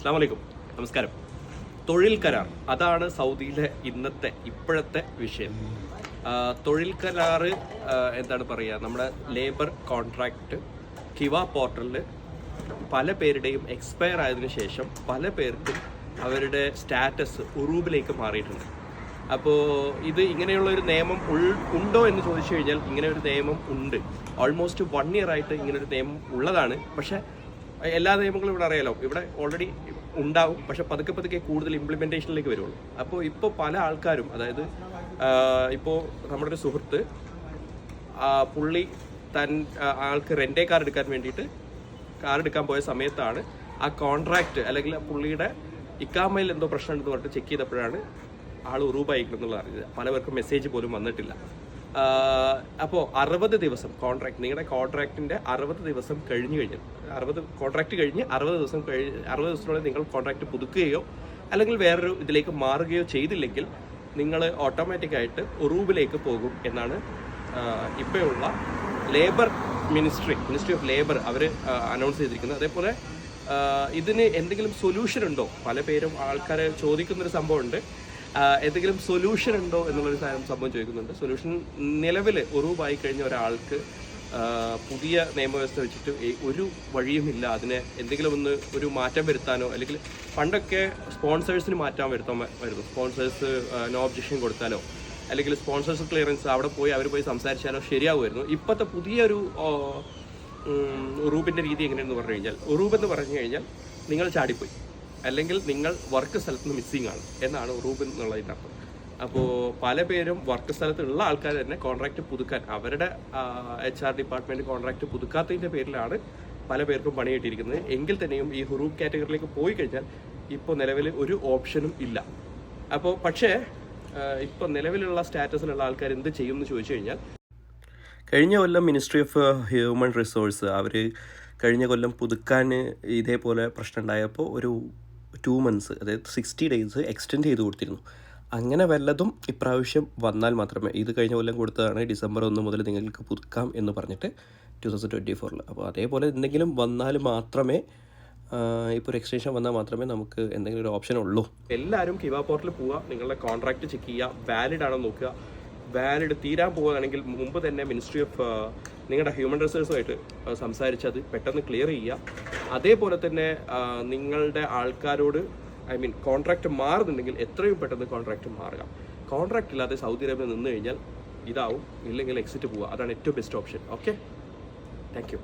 അസ്സാം വലൈക്കും നമസ്കാരം. തൊഴിൽ കരാർ. അതാണ് സൗദിയിലെ ഇന്നത്തെ ഇപ്പോഴത്തെ വിഷയം. തൊഴിൽ കരാർ എന്താണ് പറയുക നമ്മുടെ ലേബർ കോൺട്രാക്റ്റ് കിവ പോർട്ടലിൽ പല പേരുടെയും എക്സ്പയർ ആയതിനു ശേഷം പല പേർക്കും അവരുടെ സ്റ്റാറ്റസ് ഉറൂബിലേക്ക് മാറിയിട്ടുണ്ട്. അപ്പോൾ ഇത് ഇങ്ങനെയുള്ള ഒരു നിയമം ഉൾ ഉണ്ടോ എന്ന് ചോദിച്ചു കഴിഞ്ഞാൽ ഇങ്ങനെ ഒരു നിയമം ഉണ്ട്. ഓൾമോസ്റ്റ് വൺ ഇയർ ആയിട്ട് ഇങ്ങനെ ഒരു നിയമം ഉള്ളതാണ്. പക്ഷേ എല്ലാ നിയമങ്ങളും ഇവിടെ അറിയാലോ. ഇവിടെ ഓൾറെഡി ഉണ്ടാവും. പക്ഷെ പതുക്കെ പതുക്കെ കൂടുതൽ ഇംപ്ലിമെന്റേഷനിലേക്ക് വരുള്ളൂ അപ്പോൾ ഇപ്പോൾ പല ആൾക്കാരും അതായത് ഇപ്പോൾ നമ്മുടെ ഒരു സുഹൃത്ത് പുള്ളി തൻ ആൾക്ക് റെന്റേ കാർ എടുക്കാൻ വേണ്ടിയിട്ട് കാർ എടുക്കാൻ പോയ സമയത്താണ് ആ കോൺട്രാക്റ്റ് അല്ലെങ്കിൽ പുള്ളിയുടെ ഇക്കാമയിൽ എന്തോ പ്രശ്നമുണ്ടെന്ന് പറഞ്ഞിട്ട് ചെക്ക് ചെയ്തപ്പോഴാണ് ആൾ ഉറൂബായിക്കുന്നുള്ള അറിഞ്ഞത്. പലവർക്കും മെസ്സേജ് പോലും വന്നിട്ടില്ല. അപ്പോൾ അറുപത് ദിവസം കോൺട്രാക്ട് നിങ്ങളുടെ കോൺട്രാക്റ്റിന്റെ അറുപത് ദിവസം കഴിഞ്ഞു കഴിഞ്ഞാൽ അറുപത് കോൺട്രാക്ട് കഴിഞ്ഞ് അറുപത് ദിവസം കഴിഞ്ഞ് അറുപത് ദിവസത്തിനുള്ളിൽ നിങ്ങൾ കോൺട്രാക്ട് പുതുക്കുകയോ അല്ലെങ്കിൽ വേറൊരു ഇതിലേക്ക് മാറുകയോ ചെയ്തില്ലെങ്കിൽ നിങ്ങൾ ഓട്ടോമാറ്റിക്കായിട്ട് ഉറൂബിലേക്ക് പോകും എന്നാണ് ഇപ്പോഴുള്ള labour ministry ministry of labour our announce ചെയ്തിരിക്കുന്നത്. അതേപോലെ ഇതിന് എന്തെങ്കിലും സൊല്യൂഷൻ ഉണ്ടോ? പല പേരും ആൾക്കാരെ ചോദിക്കുന്നൊരു സംഭവമുണ്ട്. എന്തെങ്കിലും സൊല്യൂഷൻ ഉണ്ടോ എന്നുള്ളൊരു സാധനം സംഭവം ചോദിക്കുന്നുണ്ട്. സൊല്യൂഷൻ നിലവിൽ ഉറവായി കഴിഞ്ഞ ഒരാൾക്ക് പുതിയ നിയമവ്യവസ്ഥ വെച്ചിട്ട് ഒരു വഴിയുമില്ല. അതിനെ എന്തെങ്കിലും ഒന്ന് ഒരു മാറ്റം വരുത്താനോ അല്ലെങ്കിൽ പണ്ടൊക്കെ സ്പോൺസേഴ്സിന് മാറ്റാൻ വരുത്താൻ വരുന്നു. സ്പോൺസേഴ്സ് നോ ഒബ്ജക്ഷൻ കൊടുത്താലോ അല്ലെങ്കിൽ സ്പോൺസേഴ്സ് ക്ലിയറൻസ് അവിടെ പോയി അവർ പോയി സംസാരിച്ചാലോ ശരിയാവുമായിരുന്നു. ഇപ്പോഴത്തെ പുതിയൊരു ആ, ഉം, ഉറൂബിന്റെ രീതി എങ്ങനെയാണെന്ന് പറഞ്ഞു കഴിഞ്ഞാൽ ഉറൂബ് എന്ന് പറഞ്ഞു കഴിഞ്ഞാൽ നിങ്ങൾ ചാടിപ്പോയി. അല്ലെങ്കിൽ നിങ്ങൾ വർക്ക് സ്ഥലത്ത് നിന്ന് മിസ്സിംഗ് ആണ് എന്നാണ് റൂബിൻ എന്നുള്ളതിന്റെ അർത്ഥം. അപ്പോൾ പല പേരും വർക്ക് സ്ഥലത്തുള്ള ആൾക്കാർ തന്നെ കോൺട്രാക്റ്റ് പുതുക്കാൻ അവരുടെ എച്ച് ആർ ഡിപ്പാർട്ട്മെന്റ് കോൺട്രാക്ട് പുതുക്കാത്തതിന്റെ പേരിലാണ് പല പേർക്കും പണി കിട്ടിയിരിക്കുന്നത്. എങ്കിൽ തന്നെയും ഈ ഹുറൂബ് കാറ്റഗറിയിലേക്ക് പോയി കഴിഞ്ഞാൽ ഇപ്പോൾ നിലവിൽ ഒരു ഓപ്ഷനും ഇല്ല. അപ്പോൾ പക്ഷേ ഇപ്പോൾ നിലവിലുള്ള സ്റ്റാറ്റസിലുള്ള ആൾക്കാർ എന്ത് ചെയ്യും എന്ന് ചോദിച്ചു കഴിഞ്ഞാൽ കഴിഞ്ഞ കൊല്ലം മിനിസ്ട്രി ഓഫ് ഹ്യൂമൻ റിസോഴ്സ് അവർ കഴിഞ്ഞ കൊല്ലം പുതുക്കാൻ ഇതേപോലെ പ്രശ്നം ഉണ്ടായപ്പോൾ ഒരു ടു മന്ത്സ് അതായത് സിക്സ്റ്റി ഡേയ്സ് എക്സ്റ്റെൻഡ് ചെയ്ത് കൊടുത്തിരുന്നു. അങ്ങനെ വല്ലതും ഇപ്രാവശ്യം വന്നാൽ മാത്രമേ ഇത് കഴിഞ്ഞ കൊല്ലം കൊടുത്തതാണ് ഡിസംബർ ഒന്ന് മുതൽ നിങ്ങൾക്ക് പുതുക്കാം എന്ന് പറഞ്ഞിട്ട് ടു തൗസൻഡ് ട്വന്റി ഫോറിൽ അപ്പോൾ അതേപോലെ എന്തെങ്കിലും വന്നാൽ മാത്രമേ ഇപ്പോൾ ഒരു എക്സ്റ്റൻഷൻ വന്നാൽ മാത്രമേ നമുക്ക് എന്തെങ്കിലും ഒരു ഓപ്ഷൻ ഉള്ളൂ. എല്ലാവരും കിവ പോർട്ടലിൽ പോവുക നിങ്ങളുടെ കോൺട്രാക്ട് ചെക്ക് ചെയ്യുക വാലിഡ് ആണോ നോക്കുക. വാലിഡ് തീരാൻ പോവുകയാണെങ്കിൽ മുമ്പ് തന്നെ മിനിസ്ട്രി ഓഫ് നിങ്ങളുടെ ഹ്യൂമൻ റിസോഴ്സുമായിട്ട് സംസാരിച്ച് അത് പെട്ടെന്ന് ക്ലിയർ ചെയ്യുക. അതേപോലെ തന്നെ നിങ്ങളുടെ ആൾക്കാരോട് ഐ മീൻ കോൺട്രാക്ട് മാറുന്നുണ്ടെങ്കിൽ എത്രയും പെട്ടെന്ന് കോൺട്രാക്ട് മാറുക. കോൺട്രാക്ട് ഇല്ലാതെ സൗദി അറേബ്യ നിന്ന് കഴിഞ്ഞാൽ ഇതാവും ഇല്ലെങ്കിൽ എക്സിറ്റ് പോവുക. അതാണ് ഏറ്റവും ബെസ്റ്റ് ഓപ്ഷൻ ഓക്കെ താങ്ക്